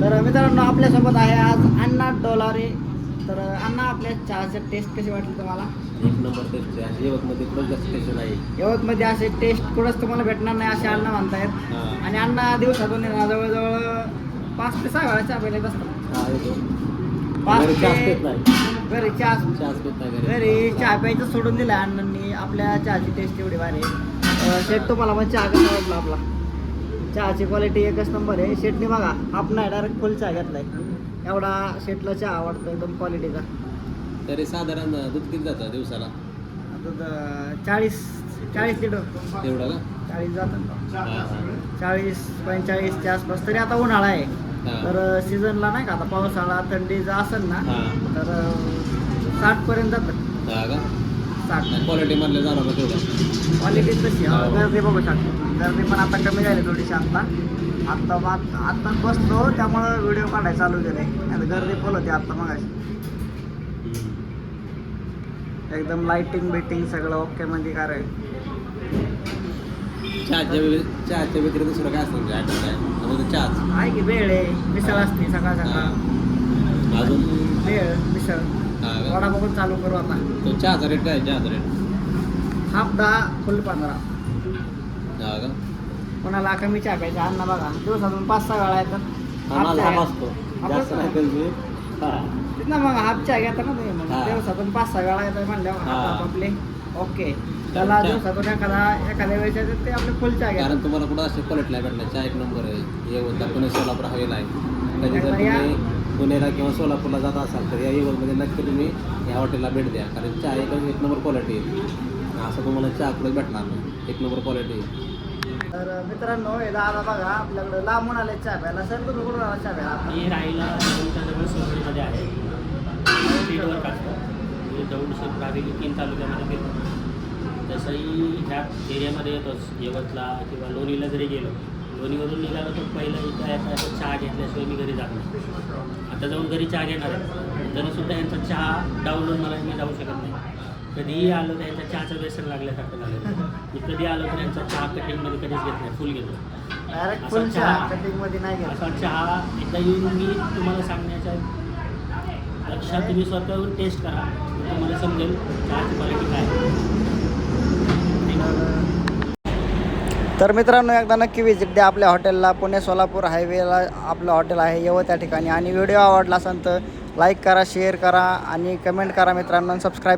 मित्रांनो आपल्यासोबत आहे आज अण्णा डोलारे. तर अण्णा आपल्या चहाचं टेस्ट कशी वाटली तुम्हाला? एक नंबर टेस्ट आहे. यवतमध्ये जास्त आहे यवतमध्ये असे टेस्ट कुठंच तुम्हाला भेटणार नाही असे अण्णा म्हणतायत. हा. आणि अण्णा दिवसातून आहे ना जवळजवळ पाच ते सहा वेळा चहा पेलेत असतात. हा येतो पाच घरी ते नाही. घरी चहा नाही घरी. घरी चहा प्यायचं सोडून दिलं अण्णांनी. आपल्या चहाची टेस्ट एवढी भारी आहे. अं, शेट तुम्हाला मग चहा कसा वाटला आपला? चहाची क्वालिटी एकच नंबर आहे. शेटने बघा हाफ नाही डायरेक्ट फुल चहा घेतलाय. एवढा शेटला चहा आवडतो एकदम क्वालिटीचा तरी साधारण दूध किती जातं दिवसाला? आता द- चाळीस चाळीस लिटर. तेवढं का चाळीस जातात. चाळीस पंचेचाळीसच्या आसपास. तरी आता उन्हाळा आहे. तर सीझनला नाही का आता पावसाळा थंडीचा असेल ना. तर साठ पर्यंत जातं. साठ. क्वालिटी मधलं जाणार तेवढं? क्वालिटी तशी. गर्दी बघू शकतो. गर्दी पण आता कमी झाली थोडीशी आता आत्ता मग आत्ता बसलो त्यामुळं व्हिडिओ काढायला चालू केले आता गर्दी फुल होती आत्ता मग एकदम लाइटिंग बिटिंग सगळं ओके मध्ये काय रे? चहाच्या चहाच्या व्यतिरिक्त दुसरं काय असतं म्हणजे काय? म्हणजे चहाच. आहे की वेळ आहे. मिसळ असते सकाळ सकाळ. अजून? आणि वेळ मिसळ? वडा बघून चालू करू आता. तो चहाचा रेट काय? चहाचा रेट हाफ दहा फुल पंधरा. हा का? कोणाला कमी चहा प्यायचा अन्न बघा. दिवसातून पाच सहा वेळा येतात. हा माझा चहा. असतो. जास्त हा. तेच ना मग हाफ चहा घेता ना तुम्ही. मग हा. दिवसातून पाच सहा वेळा येतात म्हणल्यावर हा. हाफ आपले. ओके. त्याला चहा. दिवसातून एखादा एखाद्या वेळेस येतात ते आपले फुल चहा घ्या कारण तुम्हाला कुठं असे क्वालिटी नाही भेटणार? चहा एक नंबर आहे. येवतला पुणे सोलापूर हवेला आहे. कधी जर या. तुम्ही पुण्याला किंवा सोलापूरला जात असाल तर या येवतमध्ये नक्की तुम्ही या हॉटेलला भेट द्या. कारण चहा एक एक नंबर क्वालिटी आहे. असं तुम्हाला चहा कुठे भेटणार नाही. एक नंबर क्वालिटी तर मित्रांनो हे दादा बघा आपल्याकडे लांबून आले चहा प्यायला. सर तुम्ही कुठून आला चहा प्यायला मी राहायला दौंडच्या जवळ सोनगडमध्ये आहे. फील्डवर मी दौंड राहिली तीन तालुक्यामध्ये फिरतो तसंही ह्या एरियामध्ये येतोच यवतला किंवा लोणीला जरी गेलो लोणीवरून निघालो तर पहिलं इथं याचा चहा घेतल्याशिवाय मी घरी जात नाही. आता जाऊन घरी चहा घेणार आहे. तरीसुद्धा यांचा चहा डाऊनलोड मला मी जाऊ शकत नाही. कधीही आलो तर यांच्या चहाचं व्यसन लागल्यासारखं झालं. मी कधी आलो तर यांचा चहा कटिंगमध्ये कधीच घेत नाही फुल घेतो. डायरेक्ट असा फुल चहा चहा. कटिंगमध्ये नाही घेत. असा चहा एकदा येऊन मी तुम्हाला सांगण्याच्या लक्षात तुम्ही स्वतःहून टेस्ट करा. मग तुम्हाला समजेल चहाची क्वालिटी काय आहे. तर मित्रांनो एकदा नक्की व्हिजिट द्या आपल्या हॉटेलला पुणे सोलापूर हायवेला आपलं हॉटेल आहे येवत त्या ठिकाणी. आणि व्हिडिओ आवडला असेल तर लाईक करा शेअर करा आणि कमेंट करा मित्रांनो. सबस्क्राईब